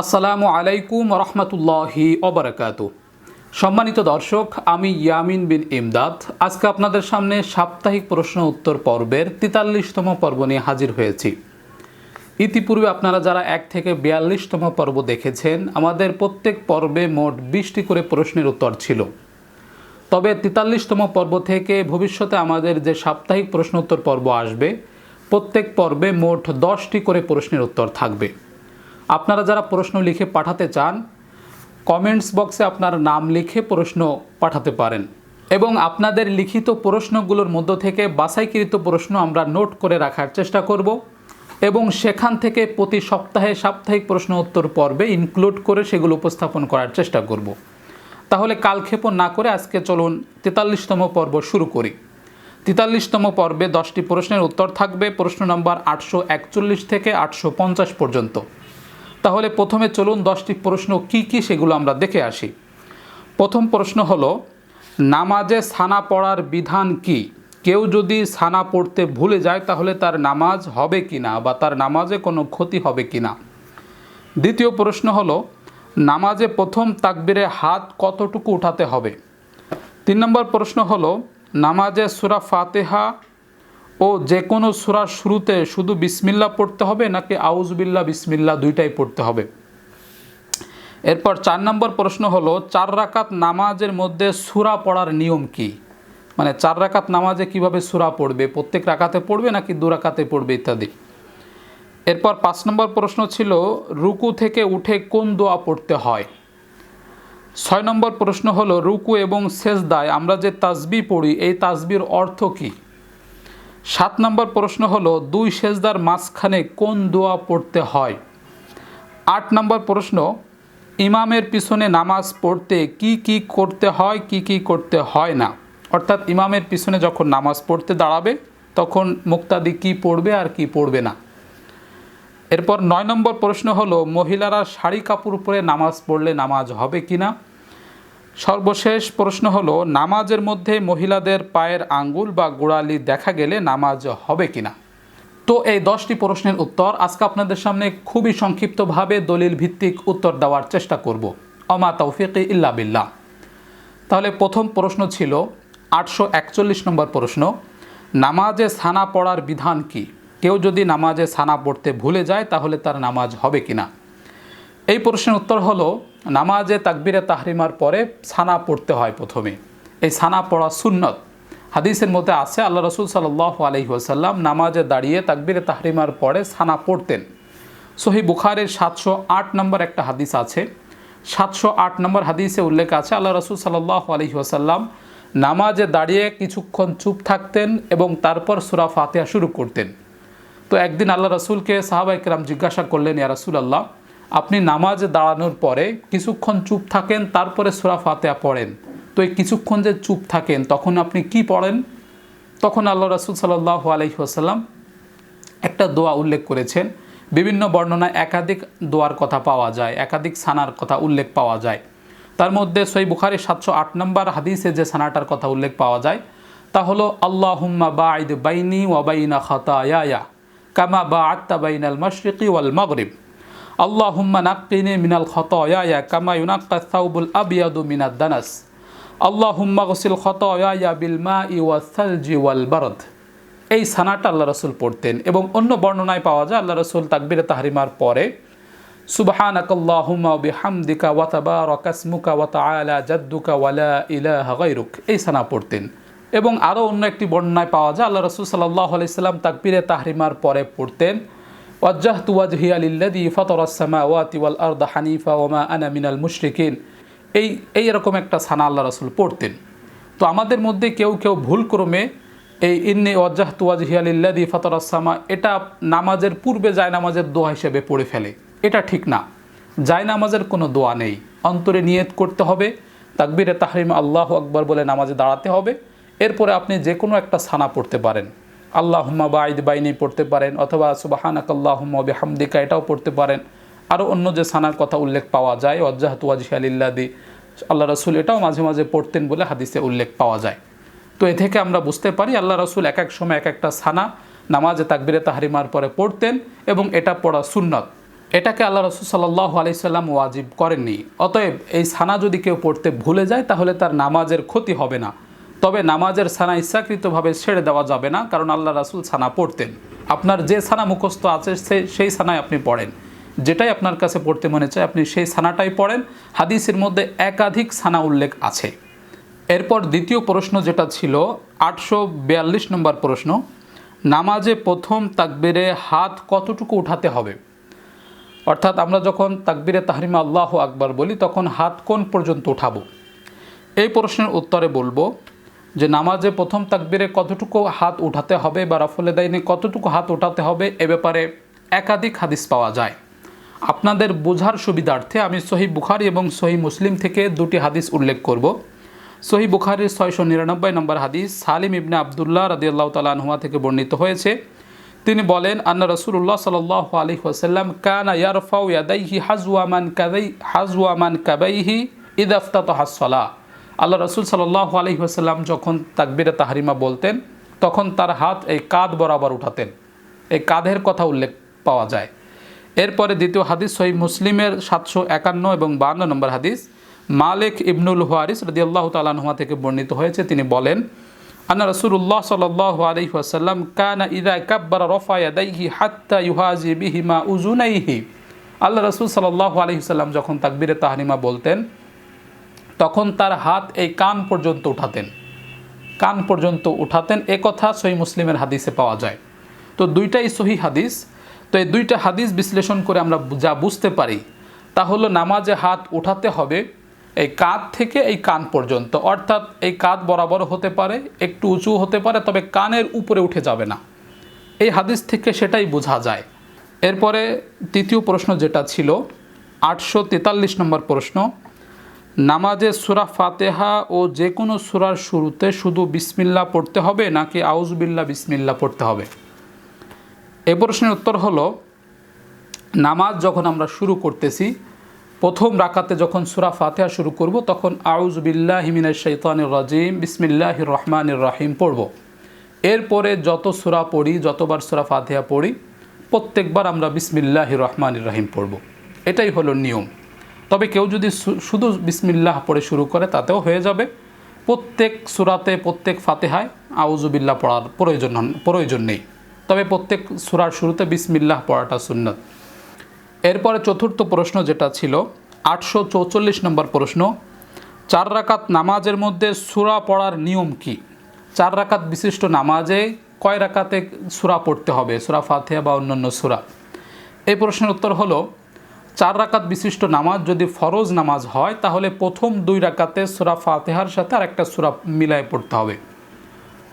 আসসালামু আলাইকুম রহমতুল্লাহি অবরাকাত সম্মানিত দর্শক, আমি ইয়ামিন বিন ইমদাদ। আজকে আপনাদের সামনে সাপ্তাহিক প্রশ্ন উত্তর পর্বের তেতাল্লিশতম পর্ব নিয়ে হাজির হয়েছি। ইতিপূর্বে আপনারা যারা এক থেকে বিয়াল্লিশতম পর্ব দেখেছেন, আমাদের প্রত্যেক পর্বে মোট বিশটি করে প্রশ্নের উত্তর ছিল। তবে তেতাল্লিশতম পর্ব থেকে ভবিষ্যতে আমাদের যে সাপ্তাহিক প্রশ্ন উত্তর পর্ব আসবে, প্রত্যেক পর্বে মোট দশটি করে প্রশ্নের উত্তর থাকবে। আপনারা যারা প্রশ্ন লিখে পাঠাতে চান কমেন্টস বক্সে আপনার নাম লিখে প্রশ্ন পাঠাতে পারেন। এবং আপনাদের লিখিত প্রশ্নগুলোর মধ্য থেকে বাছাইকৃত প্রশ্ন আমরা নোট করে রাখার চেষ্টা করব এবং সেখান থেকে প্রতি সপ্তাহে সাপ্তাহিক প্রশ্ন উত্তর পর্বে ইনক্লুড করে সেগুলো উপস্থাপন করার চেষ্টা করব। তাহলে কালক্ষেপণ না করে আজকে চলুন তেতাল্লিশতম পর্ব শুরু করি। তেতাল্লিশতম পর্বে দশটি প্রশ্নের উত্তর থাকবে, প্রশ্ন নম্বর আটশো একচল্লিশ থেকে আটশো পঞ্চাশ পর্যন্ত। তাহলে প্রথমে চলুন দশটি প্রশ্ন কি কি সেগুলো আমরা দেখে আসি। প্রথম প্রশ্ন হলো, নামাজে সানা পড়ার বিধান কি? কেউ যদি সানা পড়তে ভুলে যায় তাহলে তার নামাজ হবে কি না বা তার নামাজে কোনো ক্ষতি হবে কি না দ্বিতীয় প্রশ্ন হলো, নামাজে প্রথম তাকবিরে হাত কতটুকু উঠাতে হবে? তিন নম্বর প্রশ্ন হলো, নামাজে সুরা ফাতেহা ও যে কোনো সুরার শুরুতে শুধু বিসমিল্লা পড়তে হবে নাকি আউজবিল্লা বিসমিল্লা দুইটাই পড়তে হবে? এরপর চার নম্বর প্রশ্ন হলো, চার রাকাত নামাজের মধ্যে সুরা পড়ার নিয়ম কি? মানে চার রাকাত নামাজে কীভাবে সুরা পড়বে? প্রত্যেক রাকাতে পড়বে নাকি দু রাকাতে পড়বে ইত্যাদি? এরপর পাঁচ নম্বর প্রশ্ন ছিল, রুকু থেকে উঠে কোন দোয়া পড়তে হয়? ছয় নম্বর প্রশ্ন হলো, রুকু এবং সেজদায় আমরা যে তাজবি পড়ি, এই তাজবির অর্থ কী? সাত নম্বর প্রশ্ন হলো, দুই সেজদার মাঝখানে কোন দোয়া পড়তে হয়? আট নম্বর প্রশ্ন, ইমামের পিছনে নামাজ পড়তে কি কি করতে হয়, কি কি করতে হয় না? অর্থাৎ ইমামের পিছনে যখন নামাজ পড়তে দাঁড়াবে, তখন মুক্তাদি কি পড়বে আর কি পড়বে না? এরপর নয় নম্বর প্রশ্ন হলো, মহিলারা শাড়ি কাপড় পরে নামাজ পড়লে নামাজ হবে কি না সর্বশেষ প্রশ্ন হলো, নামাজের মধ্যে মহিলাদের পায়ের আঙ্গুল বা গোড়ালি দেখা গেলে নামাজ হবে কিনা? তো এই দশটি প্রশ্নের উত্তর আজকে আপনাদের সামনে খুবই সংক্ষিপ্তভাবে দলিল ভিত্তিক উত্তর দেওয়ার চেষ্টা করব। অমা তৌফিক ইল্লা বিল্লাহ। তাহলে প্রথম প্রশ্ন ছিল, আটশো একচল্লিশ নম্বর প্রশ্ন, নামাজে সানা পড়ার বিধান কি? কেউ যদি নামাজে সানা পড়তে ভুলে যায় তাহলে তার নামাজ হবে কিনা? এই প্রশ্নের উত্তর হলো নামাজে তাকবিরে তাহরিমার পরে ছানা পড়তে হয় প্রথমে। এই ছানা পড়া সুন্নত। হাদিসের মধ্যে আছে, আল্লাহ রসুল সাল্লাহ আলহিহাসাল্লাম নামাজে দাঁড়িয়ে তাকবিরে তাহরিমার পরে ছানা পড়তেন। সহি বুখারের সাতশো আট নম্বর একটা হাদিস আছে। সাতশো আট নম্বর হাদিসে উল্লেখ আছে, আল্লাহ রসুল সাল্লাহ আলহিহাসাল্লাম নামাজে দাঁড়িয়ে কিছুক্ষণ চুপ থাকতেন এবং তারপর সুরা ফাতেহা শুরু করতেন। তো একদিন আল্লাহ রসুলকে সাহাবাইকরাম জিজ্ঞাসা করলেন, ইয়া রসুল আল্লাহ আপনি নামাজে দাঁড়ানোর পরে কিছুক্ষণ চুপ থাকেন, তারপরে সুরা ফাতেহা পড়েন। তো এই কিছুক্ষণ যে চুপ থাকেন, তখন আপনি কি পড়েন? তখন আল্লাহ রসুল সাল্লাহ আলহিহাসাল্লাম একটা দোয়া উল্লেখ করেছেন। বিভিন্ন বর্ণনায় একাধিক দোয়ার কথা পাওয়া যায়, একাধিক সানার কথা উল্লেখ পাওয়া যায়। তার মধ্যে সই বুখারি সাতশো আট নম্বর হাদিসে যে সানাটার কথা উল্লেখ পাওয়া যায়, তা হলো আল্লাহ হুম্মা বাঈদ বাইনি ওয়াবাইনা খাতায়া কামা বা আত্তা বাইনাল মশরিকি ওয়াল মগরিব। আল্লাহুম্মা নাক্কিনি মিনাল খতয়া কামা ইউনাক্কা সাউবুল আবিয়াদু মিনাদ দানাস। আল্লাহুম্মা গসিল খতয়া বিল মা ইওয়াসালজি ওয়াল বারদ। এই সানাটা আল্লাহ রসুল পড়তেন এবং অন্য বর্ণনায় পাওয়া যায় আল্লাহ রসুল তাকবিরে তাহরিমার পরে, সুবহানাকাল্লাহুম্মা বিহামদিকা ওয়া তাবারাকাসমুকা ওয়া তাআলা জাদ্দুকা ওয়ালা ইলাহা গায়রুক। এই সানা পড়তেন। এবং আরও অন্য একটি বর্ণনায় পাওয়া যায় আল্লাহ রসুল সাল্লাহ আলাইসাল্লাম তাকবিরে তাহরিমার পরে পড়তেন লিল্লাযী ফাতারাস সামাওয়াতি ওয়াল আরদা হানিফা ওয়া মা আনা মিনাল মুশরিকিন। এই এই একটা সানা আল্লাহ রাসূল পড়তেন। তো আমাদের মধ্যে কেউ কেউ ভুলক্রমে এই ইন্নি ওয়াজ্জাহত ওয়াজহিয়া লিল্লাযী ফাতারাস সামা, এটা নামাজের পূর্বে যায় নামাজের দোয়া হিসেবে পড়ে ফেলে। এটা ঠিক না। যায় নামাজের কোনো দোয়া নেই। অন্তরে নিয়ত করতে হবে। তাকবিরে তাহরিম আল্লাহ আকবর বলে নামাজে দাঁড়াতে হবে। এরপরে আপনি যে কোনো একটা সানা পড়তে পারেন। আল্লাহ হুম্মা বাইদ বাইনি পড়তে পারেন অথবা সুবাহানাক আল্লাহ হুম্মা বিহামদিকা এটাও পড়তে পারেন। আরও অন্য যে সানার কথা উল্লেখ পাওয়া যায় অজ্জাহাত ওয়াজি আলিল্লাদি আল্লাহ রসুল এটাও মাঝে মাঝে পড়তেন বলে হাদিসে উল্লেখ পাওয়া যায়। তো এ থেকে আমরা বুঝতে পারি, আল্লাহ রসুল এক এক সময় এক একটা সানা নামাজে তাকবিরে তাহারিমার পরে পড়তেন এবং এটা পড়া সুন্নত। এটাকে আল্লাহ রসুল সাল্লাহ আলাইসাল্লাম ওয়াজিব করেননি। অতএব এই সানা যদি কেউ পড়তে ভুলে যায়, তাহলে তার নামাজের ক্ষতি হবে না। তবে নামাজের সানা ইচ্ছাকৃতভাবে ছেড়ে দেওয়া যাবে না, কারণ আল্লাহ রাসুল সানা পড়তেন। আপনার যে সানা মুখস্থ আছে সেই সানায় আপনি পড়েন। যেটাই আপনার কাছে পড়তে মনে চায়, আপনি সেই সানাটাই পড়েন। হাদিসের মধ্যে একাধিক সানা উল্লেখ আছে। এরপর দ্বিতীয় প্রশ্ন যেটা ছিল, আটশো বিয়াল্লিশ নম্বর প্রশ্ন, নামাজে প্রথম তাকবিরে হাত কতটুকু উঠাতে হবে? অর্থাৎ আমরা যখন তাকবিরে তাহরিমা আল্লাহ আকবার বলি, তখন হাত কোন পর্যন্ত উঠাবো? এই প্রশ্নের উত্তরে বলব যে নামাজে প্রথম তাকবিরে কতটুকু হাত উঠাতে হবে বা রফলে দাইনে কতটুকু হাত উঠাতে হবে এ ব্যাপারে একাধিক হাদিস পাওয়া যায়। আপনাদের বোঝার সুবিধার্থে আমি সহি বুখারি এবং সহি মুসলিম থেকে দুটি হাদিস উল্লেখ করব। সহি বুখারির ছয়শো নিরানব্বই নম্বর হাদিস সালিম ইবনে আবদুল্লাহ রাদিয়াল্লাহ তালা আনহুয়া থেকে বর্ণিত হয়েছে। তিনি বলেন, আন্না রসুল্লাহ সাল আলী ওসাল্লাম কানা ইয়ারফাউ ইয়াদাইহি হাজওয়ামান কাদাই হাজওয়ামান কাবাইহি ইদাফতাত হাসলা আল্লাহ রসুল সাল্লাহ আলী ওসাল্লাম যখন তাকবিরে তাহারিমা বলতেন, তখন তার হাত এই কাঁধ বরাবর উঠাতেন। এই কাঁধের কথা উল্লেখ পাওয়া যায়। এরপরে দ্বিতীয় হাদিস সহি মুসলিমের সাতশো একান্ন এবং বান্ন নম্বর হাদিস, মালিক ইবনুল হুয়ারিস রদিয়াল্লাহ তালানহুয়া থেকে বর্ণিত হয়েছে, তিনি বলেন, আন্না রসুল্লাহ সাল আলহি কানা ইদা কাব্বার রফা ইয়াদাইহি হাত্তা ইউহাজি বিহিমা উজুনাইহি আল্লাহ রসুল সাল্লাহ আলহিসাল্লাম যখন তাকবিরে তাহরিমা বলতেন তখন তার হাত এই কান পর্যন্ত উঠাতেন। কান পর্যন্ত উঠাতেন, এ কথা সহি মুসলিমের হাদিসে পাওয়া যায়। তো দুইটাই সহি হাদিস। তো এই দুইটা হাদিস বিশ্লেষণ করে আমরা যা বুঝতে পারি, তা হলো নামাজে হাত উঠাতে হবে এই কাঁধ থেকে এই কান পর্যন্ত। অর্থাৎ এই কাঁধ বরাবর হতে পারে, একটু উঁচু হতে পারে, তবে কানের উপরে উঠে যাবে না। এই হাদিস থেকে সেটাই বোঝা যায়। এরপরে তৃতীয় প্রশ্ন যেটা ছিল, আটশো তেতাল্লিশ নম্বর প্রশ্ন নামাজে সুরা ফাতেহা ও যে কোনো সুরার শুরুতে শুধু বিসমিল্লা পড়তে হবে নাকি আউজবিল্লা বিসমিল্লা পড়তে হবে? এ প্রশ্নের উত্তর হলো, নামাজ যখন আমরা শুরু করতেছি, প্রথম রাকাতে যখন সুরা ফাতেহা শুরু করব, তখন আউজবিল্লাহ হিমিনের শৈতানির রাজিম বিসমিল্লাহ রহমানির রাহিম পড়ব। এরপরে যত সুরা পড়ি, যতবার সুরা ফাতেহা পড়ি, প্রত্যেকবার আমরা বিসমিল্লাহ রহমানির রাহিম পড়ব। এটাই হলো নিয়ম। তবে কেউ যদি শুধু বিসমিল্লাহ পড়ে শুরু করে, তাতেও হয়ে যাবে। প্রত্যেক সুরাতে, প্রত্যেক ফাতেহায় আউজুবিল্লাহ পড়ার প্রয়োজন প্রয়োজন নেই। তবে প্রত্যেক সুরার শুরুতে বিসমিল্লাহ পড়াটা সুন্নত। এরপরে চতুর্থ প্রশ্ন যেটা ছিল, আটশো চৌচল্লিশ নম্বর প্রশ্ন, চার রাকাত নামাজের মধ্যে সুরা পড়ার নিয়ম কি? চার রাকাত বিশিষ্ট নামাজে কয় রাকাতে সুরা পড়তে হবে? সুরা ফাতেহা বা অন্যান্য সুরা? এই প্রশ্নের উত্তর হলো চার রাকাত বিশিষ্ট নামাজ যদি ফরজ নামাজ হয়, তাহলে প্রথম দুই রাকাতে সুরা ফাতেহার সাথে আর একটা সুরা মিলায় পড়তে হবে।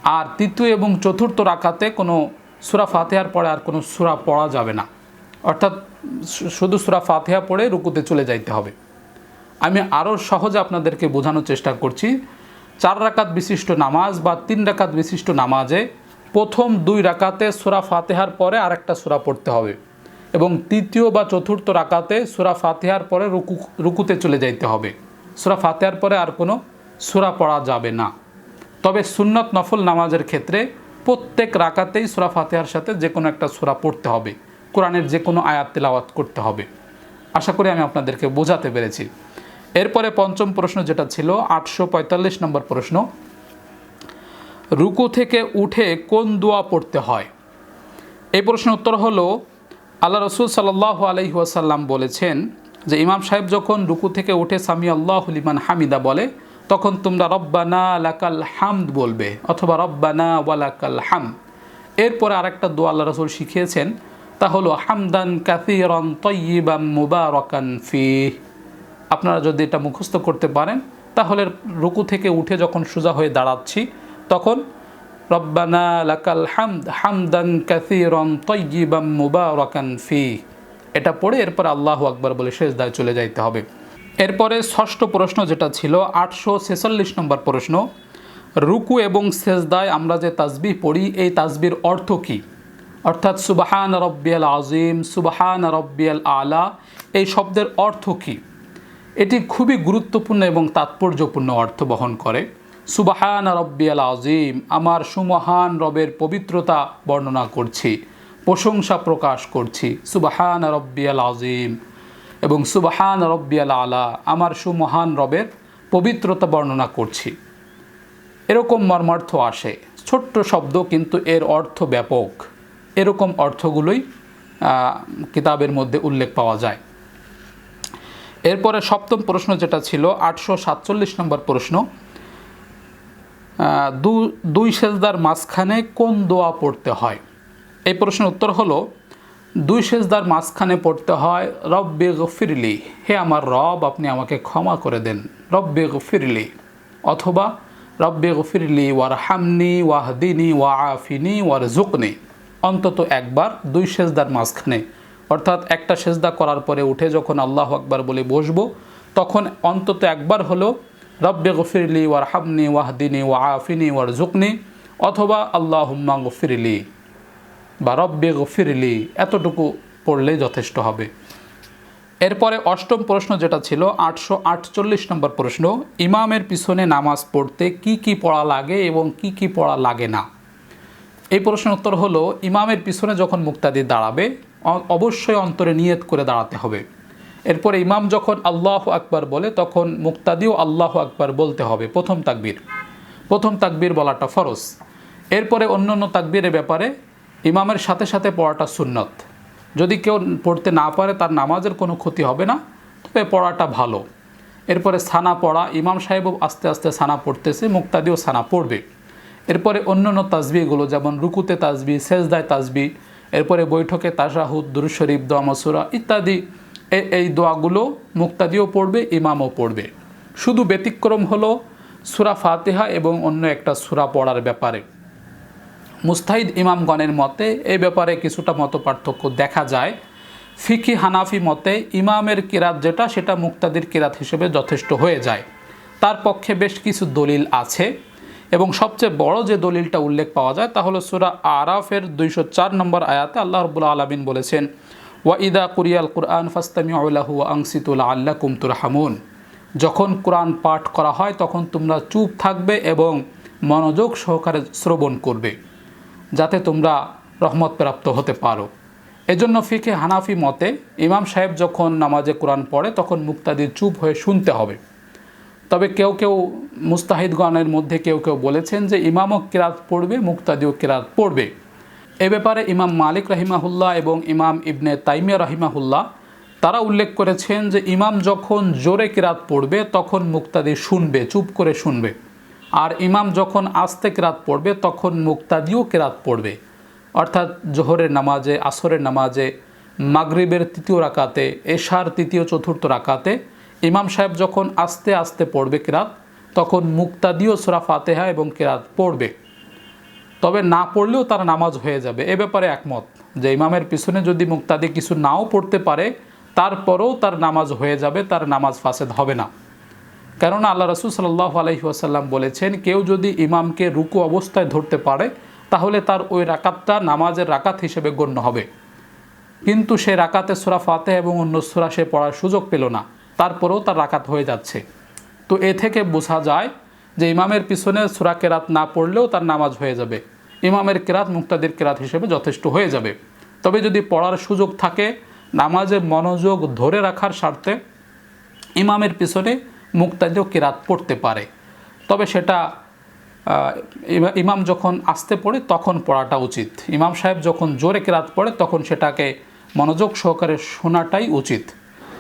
আর তৃতীয় এবং চতুর্থ রাকাতে কোনো সুরা ফাতেহার পরে আর কোনো সুরা পড়া যাবে না। অর্থাৎ শুধু সুরা ফাতেহা পড়ে রুকুতে চলে যাইতে হবে। আমি আরও সহজে আপনাদেরকে বোঝানোর চেষ্টা করছি, চার রাকাত বিশিষ্ট নামাজ বা তিন রাকাত বিশিষ্ট নামাজে প্রথম দুই রাকাতে সুরা ফাতেহার পরে আর একটা সুরা পড়তে হবে। এবং তৃতীয় বা চতুর্থ রাকাতে সুরা ফাতেহার পরে রুকু, রুকুতে চলে যাইতে হবে। সুরা ফাতেহার পরে আর কোনো সুরা পড়া যাবে না। তবে সুন্নত নফল নামাজের ক্ষেত্রে প্রত্যেক রাকাতেই সুরা ফাতেহার সাথে যে কোনো একটা সুরা পড়তে হবে। কোরআনের যে কোনো আয়াত তেলাওয়াত করতে হবে। আশা করি আমি আপনাদেরকে বোঝাতে পেরেছি। এরপরে পঞ্চম প্রশ্ন যেটা ছিল, আটশো পঁয়তাল্লিশ নম্বর প্রশ্ন, রুকু থেকে উঠে কোন দোয়া পড়তে হয়? এই প্রশ্নের উত্তর হলো আল্লাহ রসুল সাল্লাহ আলহি ওয়াসাল্লাম বলেছেন যে ইমাম সাহেব যখন রুকু থেকে উঠে সামি আল্লাহ হামিদা বলে, তখন তোমরা রব্বানা লাকাল হামদ বলবে অথবা রব্বানা ওয়ালাকাল হাম। এরপরে আরেকটা দোয়া আল্লাহ রসুল শিখিয়েছেন, তা হলো হামদান কাসিরন তয়্যিবাম মুবারকান ফি আপনারা যদি এটা মুখস্থ করতে পারেন, তাহলে রুকু থেকে উঠে যখন সোজা হয়ে দাঁড়াচ্ছি, তখন রব্বানা লাকাল হামদ হামদান কাসিরন তয়্যিবাম মুবারকান ফি এটা পড়ে এরপর আল্লাহ আকবার বলে শেষ দায় চলে যাইতে হবে। এরপরে ষষ্ঠ প্রশ্ন যেটা ছিল, আটশো ছেচল্লিশ নম্বর প্রশ্ন, রুকু এবং সেজদায় আমরা যে তাসবিহ পড়ি, এই তাসবির অর্থ কী? অর্থাৎ সুবাহান রব্বিয়াল আজিম সুবাহান রব্বিয়াল আলা, এই শব্দের অর্থ কী? এটি খুবই গুরুত্বপূর্ণ এবং তাৎপর্যপূর্ণ অর্থ বহন করে। সুবাহান রব্বিয়াল আজিম আমার সুমহান রবের পবিত্রতা বর্ণনা করছি, প্রশংসা প্রকাশ করছি, সুবাহান রব্বিয়াল আজিম এবং সুবাহান রব্বিয়াল আলা, আমার সুমহান রবের পবিত্রতা বর্ণনা করছি। এরকম মর্মার্থ আসে, ছোট্ট শব্দ কিন্তু এর অর্থ ব্যাপক। এরকম অর্থগুলোই কিতাবের মধ্যে উল্লেখ পাওয়া যায়। এরপরে সপ্তম প্রশ্ন যেটা ছিল, আটশো সাতচল্লিশ নম্বর প্রশ্ন দুই সেজদার মাঝখানে কোন দোয়া পড়তে হয়? এই প্রশ্নের উত্তর হলো, দুই সেজদার মাঝখানে পড়তে হয়, রব্বে গফিরলি, হে আমার রব, আপনি আমাকে ক্ষমা করে দেন। রব্বে গফিরলি, অথবা রব রব্বে গফিরলি ওয়ার হামনি ওয়াহদিনী ওয়া আফিনি ওয়ার জুকনি অন্তত একবার দুই সেজদার মাঝখানে। অর্থাৎ একটা সেজদা করার পরে উঠে যখন আল্লাহ আকবার বলে বসবো, তখন অন্তত একবার হলো রব্বে গফিরলি ওয়ার হাবনি ওয়াহদিনী ওয়া আফিনি ওয়ার জুকনি অথবা আল্লাহ হুম্মা গফিরলি বা রব্বে গফিরলি, এতটুকু পড়লেই যথেষ্ট হবে। এরপরে অষ্টম প্রশ্ন যেটা ছিল, আটশো আটচল্লিশ নম্বর প্রশ্ন, ইমামের পিছনে নামাজ পড়তে কি কি পড়া লাগে এবং কি কি পড়া লাগে না? এই প্রশ্নের উত্তর হলো, ইমামের পিছনে যখন মুক্তাদি দাঁড়াবে অবশ্যই অন্তরে নিয়ত করে দাঁড়াতে হবে। এরপরে ইমাম যখন আল্লাহ আকবার বলে, তখন মুক্তাদিও আল্লাহ আকবার বলতে হবে, প্রথম তাকবীর। প্রথম তাকবীর বলাটা ফরজ। এরপরে অন্য অন্য তাকবীরের ব্যাপারে ইমামের সাথে সাথে পড়াটা সুন্নত। যদি কেউ পড়তে না পারে, তার নামাজের কোনো ক্ষতি হবে না, তবে পড়াটা ভালো। এরপরে সানা পড়া, ইমাম সাহেবও আস্তে আস্তে সানা পড়তেছে, মুক্তাদিও সানা পড়বে। এরপরে অন্য অন্য তাজবিগুলো যেমন রুকুতে তাজবি সেজদায় তাজবি এরপরে বৈঠকে তাশাহুদ, দুরুদ শরীফ, দোয়া মসুরা ইত্যাদি এই দোয়াগুলো মুক্তাদিও পড়বে, ইমামও পড়বে। শুধু ব্যতিক্রম হলো সুরা ফাতেহা এবং অন্য একটা সুরা পড়ার ব্যাপারে। মুস্তাহিদ ইমামগণের মতে এই ব্যাপারে কিছুটা মত পার্থক্য দেখা যায়। ফিকি হানাফি মতে ইমামের কিরাত যেটা, সেটা মুক্তাদির কিরাত হিসেবে যথেষ্ট হয়ে যায়। তার পক্ষে বেশ কিছু দলিল আছে এবং সবচেয়ে বড় যে দলিলটা উল্লেখ পাওয়া যায় তা হলো সুরা আরাফের দুইশো চার নম্বর আয়াতে আল্লাহ রবুল্লা আলমিন বলেছেন ওয়া ইদা কুরিয়াল কুরআন ফাস্তামি আল্লাহু আংসিতুল আল্লাহ কুমতুর হামুন যখন কোরআন পাঠ করা হয়, তখন তোমরা চুপ থাকবে এবং মনোযোগ সহকারে শ্রবণ করবে, যাতে তোমরা রহমত প্রাপ্ত হতে পারো। এজন্য ফিকে হানাফি মতে, ইমাম সাহেব যখন নামাজে কোরআন পড়ে, তখন মুক্তাদি চুপ হয়ে শুনতে হবে। তবে কেউ কেউ মুস্তাহিদগণের মধ্যে কেউ কেউ বলেছেন যে, ইমামও কিরাত পড়বে, মুক্তাদিও কিরাত পড়বে। এ ব্যাপারে ইমাম মালিক রাহিমাহুল্লাহ এবং ইমাম ইবনে তাইমিয়া রাহিমাহুল্লাহ, তারা উল্লেখ করেছেন যে ইমাম যখন জোরে কিরাত পড়বে, তখন মুক্তাদি শুনবে, চুপ করে শুনবে। আর ইমাম যখন আস্তে কিরাত পড়বে, তখন মুক্তাদিও কিরাত পড়বে। অর্থাৎ জোহরের নামাজে, আসরের নামাজে, মাগরিবের তৃতীয় রাকাতে, এশার তৃতীয় চতুর্থ রাকাতে ইমাম সাহেব যখন আস্তে আস্তে পড়বে কিরাত, তখন মুক্তাদিও সুরা ফাতেহা এবং কেরাত পড়বে। তবে না পড়লেও তার নামাজ হয়ে যাবে। এ ব্যাপারে একমত। যে ইমামের পিছনে যদি মুক্তাদি কিছু নাও পড়তে পারে, তারপরেও তার নামাজ হয়ে যাবে, তার নামাজ ফাসেদ হবে না। কেননা আল্লাহ রসুল সাল্লাহ আলহি আসাল্লাম বলেছেন, কেউ যদি ইমামকে রুকু অবস্থায় ধরতে পারে, তাহলে তার ওই রাকাতটা নামাজের রাকাত হিসেবে গণ্য হবে। কিন্তু সে রাকাতে সুরা ফাতে এবং অন্য সুরা সে পড়ার সুযোগ পেল না। তারপরেও তার রাকাত হয়ে যাচ্ছে। তো এ থেকে বোঝা যায় যে ইমামের পিছনে সুরা কেরাত না পড়লেও তার নামাজ হয়ে যাবে। ইমামের কেরাত, মুক্তাদির কেরাত হিসেবে যথেষ্ট হয়ে যাবে। তবে যদি পড়ার সুযোগ থাকে, নামাজে মনোযোগ ধরে রাখার স্বার্থে ইমামের পিছনে মুক্তাদিও কেরাত পড়তে পারে। তবে সেটা ইমাম যখন আসতে পড়ে তখন পড়াটা উচিত। ইমাম সাহেব যখন জোরে কেরাত পড়ে তখন সেটাকে মনোযোগ সহকারে শোনাটাই উচিত।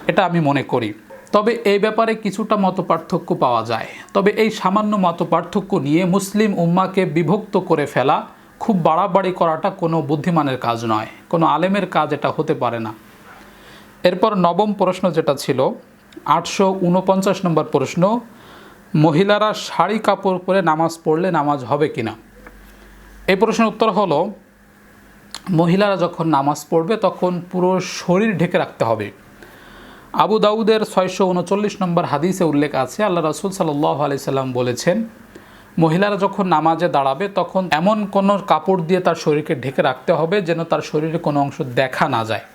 এটা আমি মনে করি। তবে এই ব্যাপারে কিছুটা মত পার্থক্য পাওয়া যায়। তবে এই সামান্য মত পার্থক্য নিয়ে মুসলিম উম্মাকে বিভক্ত করে ফেলা খুব বাড়াবাড়ি করাটা কোনো বুদ্ধিমানের কাজ নয়, কোনো আলেমের কাজ এটা হতে পারে না। এরপর নবম প্রশ্ন যেটা ছিল, আটশো উনপঞ্চাশ নম্বর প্রশ্ন, মহিলারা শাড়ি কাপড় পরে নামাজ পড়লে নামাজ হবে কি না এই প্রশ্নের উত্তর হলো, মহিলারা যখন নামাজ পড়বে তখন পুরো শরীর ঢেকে রাখতে হবে। আবু দাউদের ছয়শো উনচল্লিশ নম্বর হাদিসে উল্লেখ আছে, আল্লাহ রসুল সাল্লাহ আলি সাল্লাম বলেছেন, মহিলারা যখন নামাজে দাঁড়াবে তখন এমন কোনো কাপড় দিয়ে তার শরীরকে ঢেকে রাখতে হবে যেন তার শরীরে কোনো অংশ দেখা না যায়।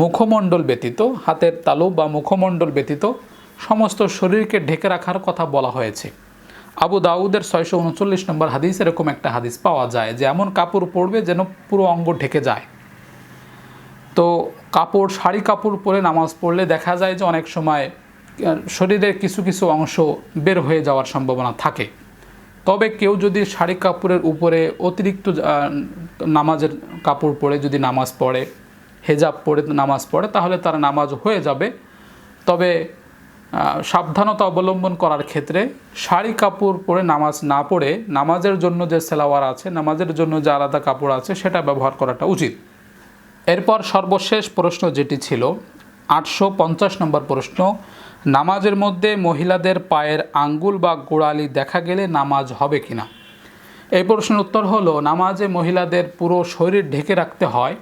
মুখমণ্ডল ব্যতীত, হাতের তালু বা মুখমণ্ডল ব্যতীত সমস্ত শরীরকে ঢেকে রাখার কথা বলা হয়েছে। আবু দাউদের ছয়শো উনচল্লিশ নম্বর হাদিস এরকম একটা হাদিস পাওয়া যায় যে, এমন কাপড় পরবে যেন পুরো অঙ্গ ঢেকে যায়। তো কাপড়, শাড়ি কাপড় পরে নামাজ পড়লে দেখা যায় যে অনেক সময় শরীরের কিছু কিছু অংশ বের হয়ে যাওয়ার সম্ভাবনা থাকে। তবে কেউ যদি শাড়ি কাপড়ের উপরে অতিরিক্ত নামাজের কাপড় পরে যদি নামাজ পড়ে, হেজাব পরে নামাজ পড়ে, তাহলে তার নামাজ হয়ে যাবে। তবে সাবধানতা অবলম্বন করার ক্ষেত্রে শাড়ি কাপড় পরে নামাজ না পড়ে, নামাজের জন্য যে সেলাওয়ার আছে, নামাজের জন্য যে আলাদা কাপড় আছে, সেটা ব্যবহার করাটা উচিত। এরপর সর্বশেষ প্রশ্ন যেটি ছিল, আটশো পঞ্চাশ নম্বর প্রশ্ন, নামাজের মধ্যে মহিলাদের পায়ের আঙ্গুল বা গোড়ালি দেখা গেলে নামাজ হবে কি না এই প্রশ্নের উত্তর হলো, নামাজে মহিলাদের পুরো শরীর ঢেকে রাখতে হয়,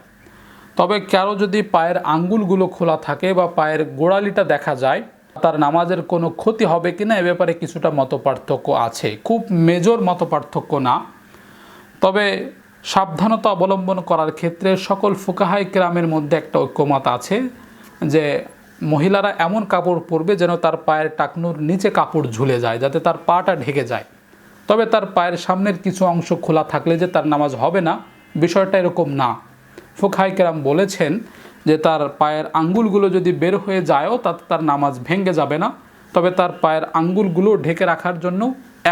তবে কারও যদি পায়ের আঙ্গুলগুলো খোলা থাকে বা পায়ের গোড়ালিটা দেখা যায়, তার নামাজের কোনো ক্ষতি হবে কি না এ ব্যাপারে কিছুটা মতপার্থক্য আছে। খুব মেজর মতপার্থক্য না। তবে সাবধানতা অবলম্বন করার ক্ষেত্রে সকল ফুকাহাই গ্রামের মধ্যে একটা ঐক্যমত আছে যে মহিলারা এমন কাপড় পরবে যেন তার পায়ের টাকনুর নিচে কাপড় ঝুলে যায়, যাতে তার পাটা ঢেকে যায়। তবে তার পায়ের সামনের কিছু অংশ খোলা থাকলে যে তার নামাজ হবে না, বিষয়টা এরকম না। ফুকাহাই কেরাম বলেছেন যে তার পায়ের আঙ্গুলগুলো যদি বের হয়ে যায়ও, তাতে তার নামাজ ভেঙে যাবে না। তবে তার পায়ের আঙ্গুলগুলো ঢেকে রাখার জন্য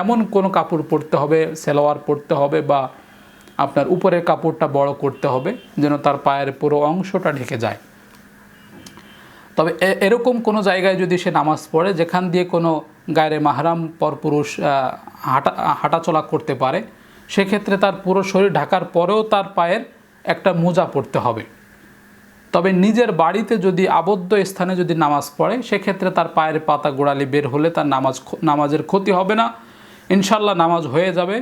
এমন কোনো কাপড় পরতে হবে, সেলোয়ার পরতে হবে বা আপনার উপরের কাপড়টা বড় করতে হবে, যেন তার পায়ের পুরো অংশটা ঢেকে যায়। তবে এরকম কোনো জায়গায় যদি সে নামাজ পড়ে, যেখান দিয়ে কোনো গায়ের মাহরাম পরপুরুষ হাঁটা, হাঁটাচলা করতে পারে, সেক্ষেত্রে তার পুরো শরীর ঢাকার পরেও তার পায়ের একটা মোজা পড়তে হবে। তবে নিজের বাড়িতে যদি আবদ্ধ স্থানে যদি নামাজ পড়ে, সেক্ষেত্রে তার পায়ের পাতা গোড়ালি বের হলে তার নামাজ নামাজের ক্ষতি হবে না। ইনশাল্লাহ নামাজ হয়ে যাবে।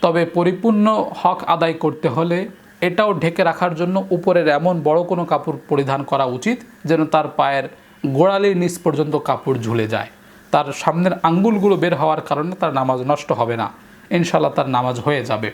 তবে পরিপূর্ণ হক আদায় করতে হলে এটাও ঢেকে রাখার জন্য উপরের এমন বড় কোনো কাপড় পরিধান করা উচিত যেন তার পায়ের গোড়ালির নিচ পর্যন্ত কাপড় ঝুলে যায়। তার সামনের আঙ্গুলগুলো বের হওয়ার কারণে তার নামাজ নষ্ট হবে না। ইনশাল্লাহ তার নামাজ হয়ে যাবে।